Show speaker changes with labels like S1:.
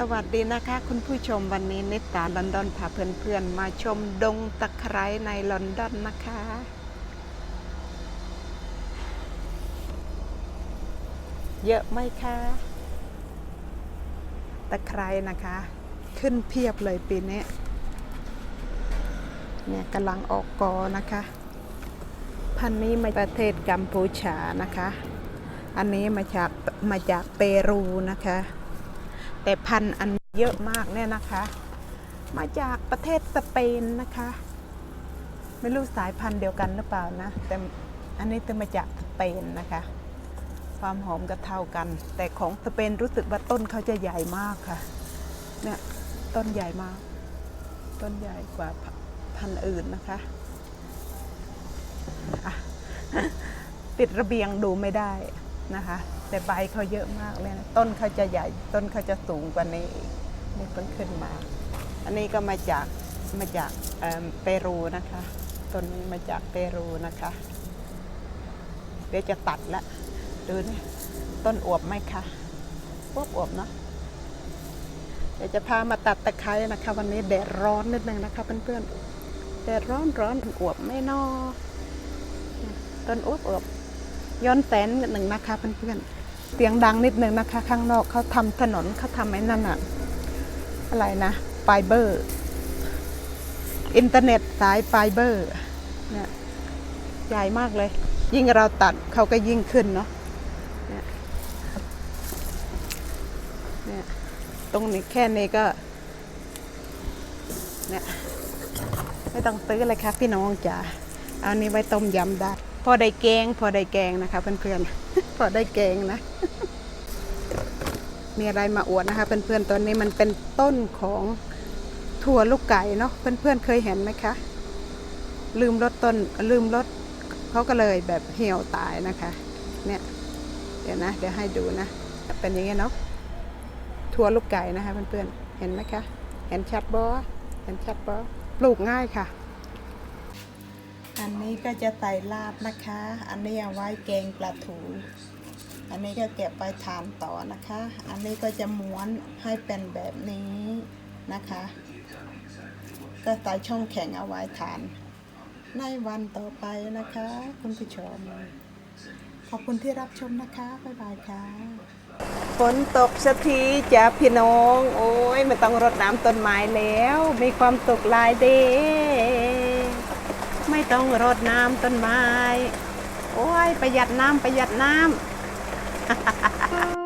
S1: สวัสดีนะคะคุณผู้ชมวันนี้นิตาลอนดอนพาเพื่อนๆมาชมดงตะไคร้ในลอนดอนนะคะ เยอะไหมคะ ตะไคร้นะคะ ขึ้นเพียบเลยปีนี้เนี่ยกำลังออกกอนะคะ พันนี้มาประเทศกัมพูชานะคะ อันนี้มาจากมาจากเปรูนะคะ แต่พันอันเยอะมากเนี่ยนะคะ มาจากประเทศสเปนนะคะ ไม่รู้สายพันธุ์เดียวกันหรือเปล่านะ แต่อันนี้จะมาจากสเปนนะคะ ความหอมก็เท่ากัน แต่ของสเปนรู้สึกว่าต้นเขาจะใหญ่มากค่ะ เนี่ยต้นใหญ่มาก ต้นใหญ่กว่าพันธุ์อื่นนะคะอะปิดระเบียงดูไม่ได้ นะคะ แต่ใบเขาเยอะมากเลยนะต้นเขาจะใหญ่ต้นเขาจะสูงกว่านี้อีกนี่เพิ่งขึ้นมา อันนี้ก็มาจากมาจากเเปรูนะคะต้นนี้มาจากเปรูนะคะ เดี๋ยวจะตัดละดูนี่ต้นอวบไหมคะอวบอวบเนาะเดี๋ยวจะพามาตัดตะไคร้นะคะ วันนี้แดดร้อนนิดนึงนะคะเพื่อนๆแดดร้อนร้อนอวบไม่นอต้นอวบอวบ ย้อนแสนนิดหนึ่งนะคะเพื่อนๆเสียงดังนิดนึงนะคะ ข้างนอกเขาทำถนนเขาทำไอ้นั่นอะอะไรนะไฟเบอร์อินเทอร์เน็ตสายไฟเบอร์เนี่ยใหญ่มากเลย ยิ่งเราตัดเขาก็ยิ่งขึ้นเนาะเนี่ยเนี่ยตรงนี้แค่นี้ก็เนี่ยไม่ต้องซื้อเลยค่ะพี่น้องจ๋าเอานี้ไว้ต้มยำได้ พอได้แกงพอได้แกงนะคะเพื่อนๆ พอได้แกงนะ มีอะไรมาอวดนะคะเพื่อนๆตัวนี้มันเป็นต้นของถั่วลูกไก่เนาะเพื่อนๆเคยเห็นไหมคะ ลืมรถต้นลืมรถเขาก็เลยแบบเหี่ยวตายนะคะ เนี่ย เดี๋ยวนะ เดี๋ยวให้ดูนะ เป็นอย่างเงี้ยเนาะถั่วลูกไก่นะคะเพื่อนๆเห็นไหมคะ เห็นชัดบอเห็นชัดบอปลูกง่ายค่ะ อันนี้ก็จะไต่ลาบนะคะ อันนี้เอาไว้แกงปลาทูอันนี้ก็เก็บไปทานต่อนะคะ อันนี้ก็จะม้วนให้เป็นแบบนี้นะคะ ก็ใส่ช่องแข็งเอาไว้ทาน ในวันต่อไปนะคะ คุณผู้ชม ขอบคุณที่รับชมนะคะ บ๊ายบายค่ะฝนตกสักทีจ้าพี่น้อง โอ้ยไม่ต้องรดน้ำต้นไม้แล้ว มีความสุขหลายเด ไม่ต้องรดน้ำต้นไม้ โอ้ยประหยัดน้ำประหยัดน้ำ